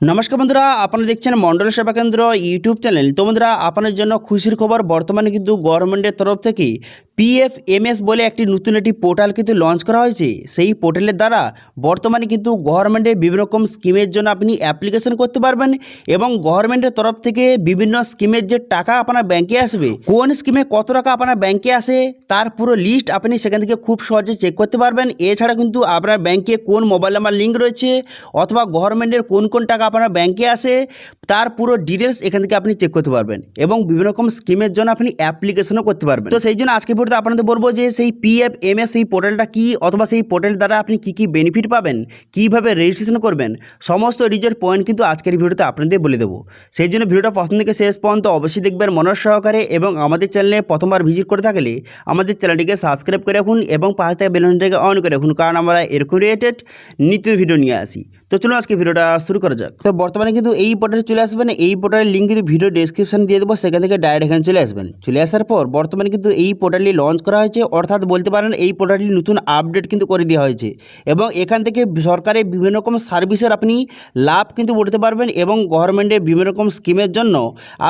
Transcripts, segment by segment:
নমস্কার বন্ধুরা, আপনারা দেখছেন মন্ডল সেবা কেন্দ্র ইউটিউব চ্যানেল। তো বন্ধুরা, আপনাদের জন্য খুশির খবর, বর্তমানে কিন্তু গভর্নমেন্টের তরফ থেকে পিএফ এমএস বলে একটি নতুন একটি পোর্টাল কিন্তু লঞ্চ করা হয়েছে। সেই পোর্টালের দ্বারা বর্তমানে কিন্তু গভর্নমেন্টের বিভিন্ন রকম স্কিমের জন্য আপনি অ্যাপ্লিকেশন করতে পারবেন এবং গভর্নমেন্টের তরফ থেকে বিভিন্ন স্কিমের যে টাকা আপনার ব্যাংকে আসবে, কোন স্কিমে কত টাকা আপনার ব্যাংকে আসে, তার পুরো লিস্ট আপনি সেখান থেকে খুব সহজে চেক করতে পারবেন। এছাড়া কিন্তু আপনার ব্যাংকে কোন মোবাইল নাম্বার লিঙ্ক রয়েছে অথবা গভর্নমেন্টের কোন কোন টাকা আপনার ব্যাংকে আসে, তার পুরো ডিটেলস এখান থেকে আপনি চেক করতে পারবেন এবং বিভিন্ন রকম স্কিমের জন্য আপনি অ্যাপ্লিকেশনও করতে পারবেন। তো সেই জন্য আজকে ভিডিওতে আপনাদের বলব যে সেই পিএফ এম এস সেই পোর্টালটা কী? অথবা সেই পোর্টাল দ্বারা আপনি কী কী বেনিফিট পাবেন? কীভাবে রেজিস্ট্রেশন করবেন? সমস্ত রিজের পয়েন্ট কিন্তু আজকের ভিডিওতে আপনাদের বলে দেবো। সেই জন্য ভিডিওটা প্রথম থেকে শেষ পর্যন্ত অবশ্যই দেখবেন মনোজ সহকারে এবং আমাদের চ্যানেলে প্রথমবার ভিজিট করে থাকলে আমাদের চ্যানেলটিকে সাবস্ক্রাইব করে রাখুন এবং পাশে থেকে বেলনটাকে অন করে রাখুন। কারণ আমরা এরকম রিলেটেড নিত্য ভিডিও নিয়ে আসি। তো চলুন আজকে ভিডিওটা শুরু করা যাক। তো বর্তমানে কিন্তু এই পোর্টালে চলে আসবেন, এই পোর্টালের লিঙ্ক কিন্তু ভিডিও ডেসক্রিপশন দিয়ে দেবো, সেখান থেকে ডাইরেক্ট এখানে চলে আসবেন। চলে আসার পর বর্তমানে কিন্তু এই পোর্টালটি লঞ্চ করা হয়েছে, অর্থাৎ বলতে পারেন এই পোর্টালটি নতুন আপডেট কিন্তু করে দেওয়া হয়েছে। এবং এখান থেকে সরকারের বিভিন্ন রকম সার্ভিসের আপনি লাভ কিন্তু উঠতে পারবেন এবং গভর্নমেন্টের বিভিন্ন রকম স্কিমের জন্য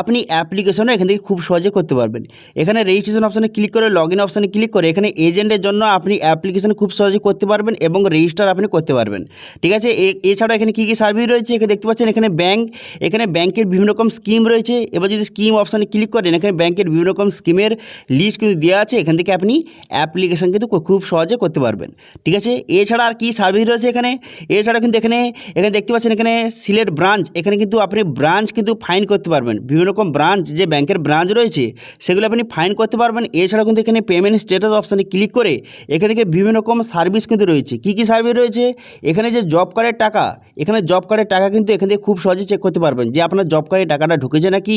আপনি অ্যাপ্লিকেশনও এখান থেকে খুব সহজে করতে পারবেন। এখানে রেজিস্ট্রেশন অপশানে ক্লিক করে লগ ইন অপশানে ক্লিক করে এখানে এজেন্টের জন্য আপনি অ্যাপ্লিকেশন খুব সহজে করতে পারবেন এবং রেজিস্টার আপনি করতে পারবেন। ঠিক আছে? এছাড়া এখানে কী কী সার্ভিস রয়েছে? এখানে দেখতে পাচ্ছেন এখানে ব্যাংক এখানে ব্যাংকের বিভিন্ন রকম স্কিম রয়েছে। এবার যদি স্কিম অপশানে ক্লিক করেন, এখানে ব্যাংকের বিভিন্ন রকম স্কিমের লিস্ট কিন্তু দেওয়া আছে। এখান থেকে আপনি অ্যাপ্লিকেশন কিন্তু খুব সহজে করতে পারবেন। ঠিক আছে? এছাড়া আর কী সার্ভিস রয়েছে এখানে? এছাড়া কিন্তু এখানে এখানে দেখতে পাচ্ছেন এখানে সিলেট ব্রাঞ্চ এখানে কিন্তু আপনি ব্রাঞ্চ কিন্তু ফাইন করতে পারবেন। বিভিন্ন রকম ব্রাঞ্চ যে ব্যাংকের ব্রাঞ্চ রয়েছে, সেগুলো আপনি ফাইন করতে পারবেন। এছাড়া কিন্তু এখানে পেমেন্ট স্ট্যাটাস অপশানে ক্লিক করে, এখানে থেকে বিভিন্ন রকম সার্ভিস কিন্তু রয়েছে। কী কী সার্ভিস রয়েছে? এখানে যে জব কার্ডের টাকা এখানে জব কার্ডের টাকা কিন্তু এখান থেকে খুব সহজে চেক করতে পারবেন যে আপনার জব কার্ডের টাকাটা ঢুকেছে নাকি,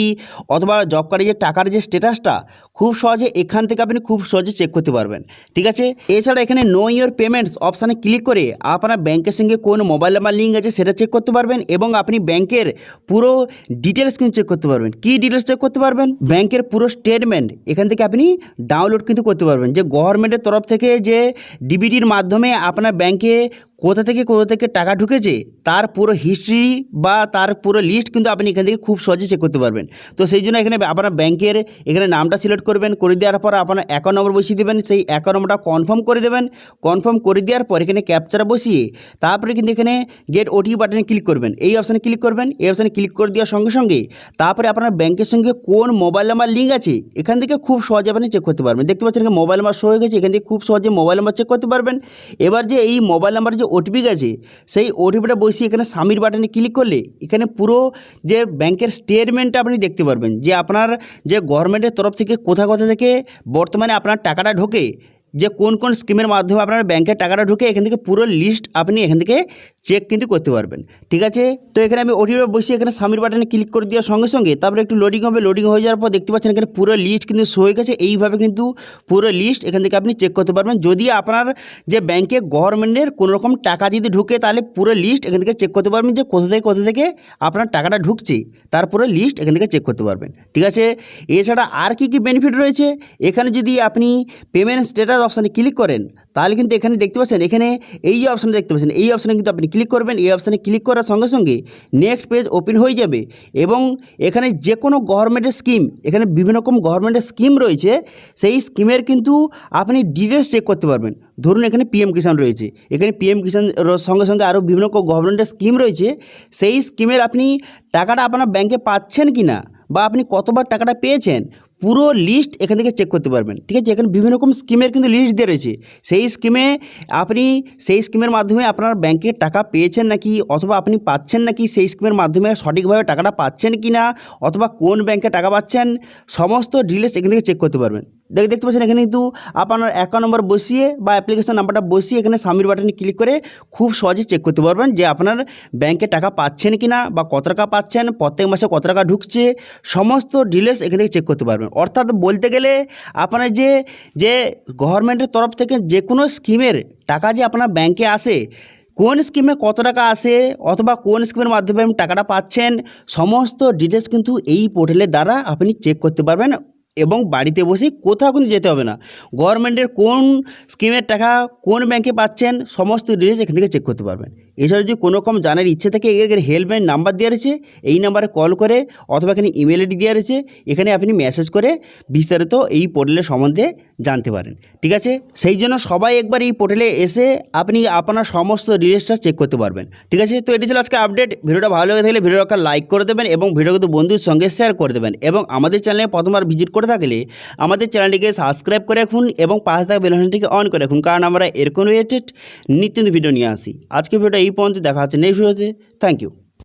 অথবা জব কার্ডে যে টাকার যে স্ট্যাটাসটা খুব সহজে এখান থেকে আপনি খুব সহজে চেক করতে পারবেন। ঠিক আছে? এছাড়া এখানে নো ইয়োর পেমেন্টস অপশানে ক্লিক করে আপনার ব্যাংকের সঙ্গে কোন মোবাইল নাম্বার লিঙ্ক আছে সেটা চেক করতে পারবেন এবং আপনি ব্যাংকের পুরো ডিটেলস কিন্তু চেক করতে পারবেন। কী ডিটেলস চেক করতে পারবেন? ব্যাংকের পুরো স্টেটমেন্ট এখান থেকে আপনি ডাউনলোড কিন্তু করতে পারবেন। যে গভর্নমেন্টের তরফ থেকে যে ডিবিটির মাধ্যমে আপনার ব্যাংকে কোথা থেকে কোথা থেকে টাকা ঢুকেছে, তার পুরো হিস্ট্রি বা তার পুরো লিস্ট কিন্তু আপনি এখান থেকে খুব সহজে চেক করতে পারবেন। তো সেই জন্য এখানে আপনার ব্যাংকের এখানে নামটা সিলেক্ট করবেন, করে দেওয়ার পর আপনার অ্যাকাউন্ট নম্বর বসিয়ে দেবেন, সেই অ্যাকাউন্ট নম্বরটা কনফার্ম করে দেবেন। কনফার্ম করে দেওয়ার পর এখানে ক্যাপচার বসিয়ে তারপরে কিন্তু এখানে গেট ওটিপি বাটনে ক্লিক করবেন। এই অপশানে ক্লিক করবেন, এই অপশানে ক্লিক করে দেওয়ার সঙ্গে সঙ্গে তারপরে আপনার ব্যাংকের সঙ্গে কোন মোবাইল নাম্বার লিঙ্ক আছে, এখান থেকে খুব সহজে আপনি চেক করতে পারবেন। দেখতে পাচ্ছেন মোবাইল নাম্বার শো হয়ে গেছে, এখান থেকে খুব সহজে মোবাইল নাম্বার চেক করতে পারবেন। এবার যে এই মোবাইল নাম্বার যে ওটিপি গেছে সেই ওটিপিটা বসিয়ে এখানে সামির বাটনে ক্লিক করলে এখানে পুরো যে ব্যাংকের স্টেটমেন্টটা আপনি দেখতে পারবেন। যে আপনার যে গভর্নমেন্টের তরফ থেকে কোথা কোথা থেকে বর্তমানে আপনার টাকাটা ঢোকে যে কোন কোন স্কিমের মাধ্যমে আপনার ব্যাংকের টাকাটা ঢুকে এখান থেকে পুরো লিস্ট আপনি এখান থেকে চেক কিন্তু করতে পারবেন। ঠিক আছে? তো এখানে আমি ওটিপি বসে এখানে সামির বাটনে ক্লিক করে দেওয়ার সঙ্গে সঙ্গে তারপরে একটু লোডিং হবে। লোডিং হয়ে যাওয়ার পর দেখতে পাচ্ছেন এখানে পুরো লিস্ট কিন্তু শো হয়ে গেছে। এইভাবে কিন্তু পুরো লিস্ট এখান থেকে আপনি চেক করতে পারবেন। যদি আপনার যে ব্যাংকে গভর্নমেন্টের কোনো রকম টাকা যদি ঢুকে তাহলে পুরো লিস্ট এখান থেকে চেক করতে পারবেন যে কোথা থেকে কোথা থেকে আপনার টাকাটা ঢুকছে। তার পুরো লিস্ট এখান থেকে চেক করতে পারবেন। ঠিক আছে? এছাড়া আর কি কি বেনিফিট রয়েছে? এখানে যদি আপনি পেমেন্ট স্ট্যাটাস অপশানে ক্লিক করেন, তাহলে কিন্তু এখানে দেখতে পাচ্ছেন, এখানে এই যে অপশানে দেখতে পাচ্ছেন, এই অপশানে কিন্তু আপনি ক্লিক করবেন, এই অপশানে ক্লিক করার সঙ্গে সঙ্গে নেক্সট পেজ ওপেন হয়ে যাবে এবং এখানে যে কোনো গভর্নমেন্টের স্কিম এখানে বিভিন্ন রকম গভর্নমেন্টের স্কিম রয়েছে, সেই স্কিমের কিন্তু আপনি ডিটেলস চেক করতে পারবেন। ধরুন এখানে পিএম কিষাণ রয়েছে, এখানে পিএম কিষাণ সঙ্গে সঙ্গে আরও বিভিন্ন গভর্নমেন্টের স্কিম রয়েছে, সেই স্কিমের আপনি টাকাটা আপনার ব্যাংকে পাচ্ছেন কি না বা আপনি কতবার টাকাটা পেয়েছেন পুরো লিস্ট এখান থেকে চেক করতে পারবেন। ঠিক আছে? এখানে বিভিন্ন রকম স্কিমের কিন্তু লিস্ট দিয়ে রয়েছে। সেই স্কিমে আপনি সেই স্কিমের মাধ্যমে আপনার ব্যাংকে টাকা পেয়েছেন নাকি? অথবা আপনি পাচ্ছেন নাকি সেই স্কিমের মাধ্যমে সঠিকভাবে টাকাটা পাচ্ছেন কি না অথবা কোন ব্যাংকে টাকা পাচ্ছেন? সমস্ত ডিটেলস এখান থেকে চেক করতে পারবেন। দেখ, দেখতে পাচ্ছেন এখানে কিন্তু আপনার অ্যাকাউন্ট নাম্বার বসিয়ে বা অ্যাপ্লিকেশন নাম্বারটা বসিয়ে এখানে সামির বাটনে ক্লিক করে খুব সহজে চেক করতে পারবেন যে আপনার ব্যাংকে টাকা পাচ্ছেন কি না বা কত টাকা পাচ্ছেন, প্রত্যেক মাসে কত টাকা ঢুকছে, সমস্ত ডিটেলস এখান থেকে চেক করতে পারবেন। অর্থাৎ বলতে গেলে আপনার যে যে গভর্নমেন্টের তরফ থেকে যে কোনো স্কিমের টাকা যে আপনার ব্যাংকে আসে, কোন স্কিমে কত টাকা আসে অথবা কোন স্কিমের মাধ্যমে আপনি টাকাটা পাচ্ছেন, সমস্ত ডিটেলস কিন্তু এই পোর্টালের দ্বারা আপনি চেক করতে পারবেন। এবং বাড়িতে বসেই কোথাও কিন্তু যেতে হবে না। গভর্নমেন্টের কোন স্কিমের টাকা কোন ব্যাংকে পাচ্ছেন সমস্ত ডিটেলস এখান থেকে চেক করতে পারবেন। এছাড়া যদি কোনো রকম জানার ইচ্ছে থাকে, এর হেল্পলাইন নাম্বার দেওয়া রয়েছে, এই নাম্বারে কল করে অথবা এখানে ইমেল আইডি দেওয়া রয়েছে, এখানে আপনি মেসেজ করে বিস্তারিত এই পোর্টালের সম্বন্ধে জানতে পারেন। ঠিক আছে? সেই জন্য সবাই একবার এই পোর্টালে এসে আপনি আপনার সমস্ত রিলেসটা চেক করতে পারবেন। ঠিক আছে? তো এটি ছিল আজকে আপডেট ভিডিওটা ভালো লেগে থাকলে ভিডিওটা লাইক করে দেবেন এবং ভিডিও কিন্তু বন্ধুর সঙ্গে শেয়ার করে দেবেন এবং আমাদের চ্যানেলে প্রথমবার ভিজিট করে থাকলে আমাদের চ্যানেলটিকে সাবস্ক্রাইব করে রাখুন এবং পাশে থাকা বেলনটিকে অন করে রাখুন। কারণ আমরা এরকম রিলেটেড নিত্য ভিডিও নিয়ে আসি। আজকে ভিডিওটা এই পর্যন্ত। দেখা হচ্ছে নেক্সট ভিডিওতে থ্যাংক ইউ